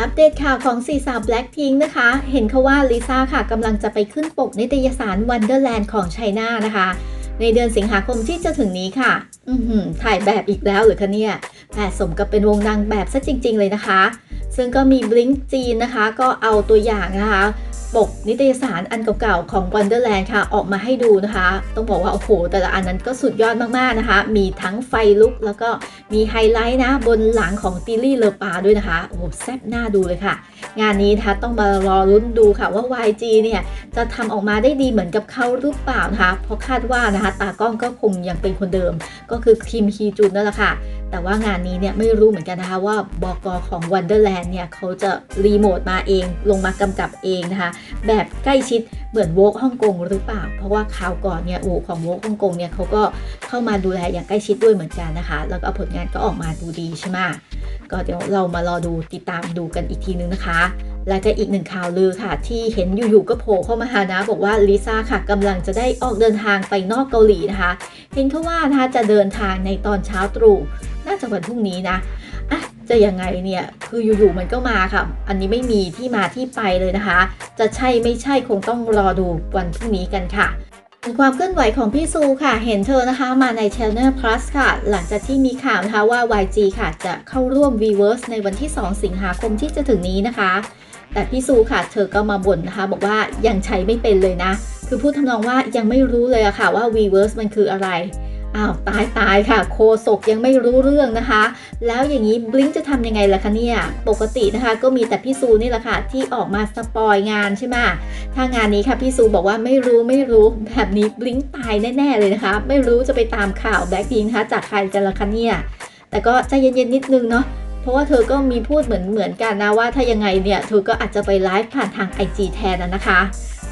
อัปเดตข่าวของสี่สาว Blackpink นะคะ เห็นเขาว่าลิซ่าค่ะกำลังจะไปขึ้นปกนิตยสาร Wonderland ของไชน่านะคะ ในเดือนสิงหาคมที่จะถึงนี้ค่ะ อืมถ่ายแบบอีกแล้วหรือคะเนี่ยแต่สมกับเป็นวงนางแบบซะจริง ๆ เลยนะคะ ซึ่งก็มีบลิงจีนนะคะ ก็เอาตัวอย่างนะคะ ปกนิตยสารอันเก่าๆของ Wonderland ค่ะ ออกมาให้ดูนะคะ ต้องบอกว่า โอ้โห แต่ละอันนั้นก็สุดยอดมากๆนะคะ มีทั้งไฟลุกแล้วก็มีไฮไลท์นะ บนหลังของติลลี่เลอปาด้วยนะคะ โอ้โห แซ่บหน้าดูเลยค่ะ งานนี้นะคะต้องมารอรุ้นดูค่ะว่า YG เนี่ย จะทำออกมาได้ดีเหมือนกับเขาหรือเปล่านะคะ เพราะคาดว่านะคะ ตากล้องก็คงยังเป็นคนเดิม ก็คือคิมฮีจุนนั่นแหละค่ะ แต่ว่างานนี้เนี่ยไม่รู้เหมือนกันนะคะว่าบอกของ Wonderland เนี่ยเขาจะรีโมทมาเองลงมากำกับเองนะคะ แบบใกล้ชิดเหมือนโวกฮ่องกงหรือเปล่า เพราะว่าคราวก่อนเนี่ยโอของโวกฮ่องกงเนี่ยเขาก็เข้ามาดูแลอย่างใกล้ชิดด้วยเหมือนกันนะคะ แล้วก็ผลงานก็ออกมาดูดีใช่ไหมก็เดี๋ยวเรามารอดูติดตามดูกันอีกทีนึงนะคะ และก็อีกหนึ่งข่าวลือค่ะ ที่เห็นอยู่ๆก็โผล่เข้ามาหานะ บอกว่าลิซ่าค่ะกำลังจะได้ออกเดินทางไปนอกเกาหลีนะคะ เห็นเขาว่านะคะจะเดินทางในตอนเช้าตรู่น่าจะวันพรุ่งนี้นะอะจะยังไงเนี่ย คืออยู่ๆมันก็มาค่ะ อันนี้ไม่มีที่มาที่ไปเลยนะคะ จะใช่ไม่ใช่คงต้องรอดูวันพรุ่งนี้กันค่ะ ความเคลื่อนไหวของพี่ซูค่ะ เห็นเธอนะคะมาใน Channel Plus ค่ะ หลังจากที่มีข่าวนะคะว่า YG ค่ะ จะเข้าร่วม Weverse ในวันที่ 2 สิงหาคมที่จะถึงนี้นะคะ แต่พี่ซูค่ะ เธอก็มาบ่นนะคะ บอกว่ายังใช้ไม่เป็นเลยนะ คือพูดทำนองว่ายังไม่รู้เลยอะค่ะว่า Weverse มันคืออะไรอ้าวตายตายค่ะ โคศกยังไม่รู้เรื่องนะคะ แล้วอย่างนี้บลิงจะทำยังไงล่ะคะเนี่ย ปกตินะคะก็มีแต่พี่ซูนี่แหละค่ะ ที่ออกมาสปอยงานใช่ไหม ถ้างานนี้ค่ะพี่ซูบอกว่าไม่รู้ไม่รู้แบบนี้บลิงตายแน่ ๆ เลยนะคะ ไม่รู้จะไปตามข่าวแบล็คพิงนะคะจากใครกันละคะเนี่ยแต่ก็ใจเย็นๆนิดนึงเนาะเพราะว่าเธอก็มีพูดเหมือนเหมือนกันนะว่าถ้ายังไงเนี่ยเธอก็อาจจะไปไลฟ์ผ่านทาง IG แทนนะนะคะ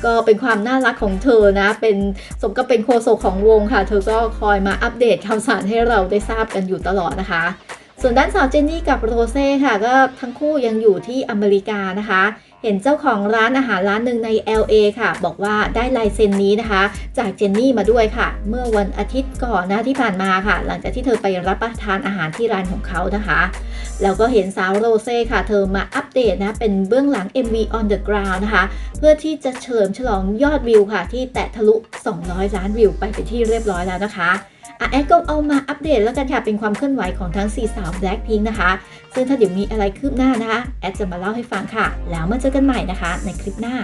ก็เป็นความน่ารักของเธอนะ เป็นสมกับเป็นโคโซของวงค่ะ เธอก็คอยมาอัปเดตข่าวสารให้เราได้ทราบกันอยู่ตลอดนะคะ ส่วนด้านสาวเจนนี่กับโรเซ่ค่ะ ก็ทั้งคู่ยังอยู่ที่อเมริกานะคะ เห็นเจ้าของร้านอาหารร้านหนึ่งใน LA ค่ะ บอกว่าได้ลายเซ็นนี้นะคะ จากเจนนี่มาด้วยค่ะ เมื่อวันอาทิตย์ก่อนนะที่ผ่านมาค่ะ หลังจากที่เธอไปรับประทานอาหารที่ร้านของเขานะคะ แล้วก็เห็นสาวโรเซ่ค่ะ เธอมาอัปเดตนะ เป็นเบื้องหลัง MV on the ground นะคะ เพื่อที่จะเฉลิมฉลองยอดวิวค่ะ ที่แตะทะลุ 200 ล้านวิวไปเป็นที่เรียบร้อยแล้วนะคะอะแอดก็เอามาอัปเดตแล้วกันค่ะ เป็นความเคลื่อนไหวของทั้ง 4 สาว Blackpink นะคะ ซึ่งถ้าเดี๋ยวมีอะไรคืบหน้านะคะ แอดจะมาเล่าให้ฟังค่ะ แล้วมาเจอกันใหม่นะคะ ในคลิปหน้า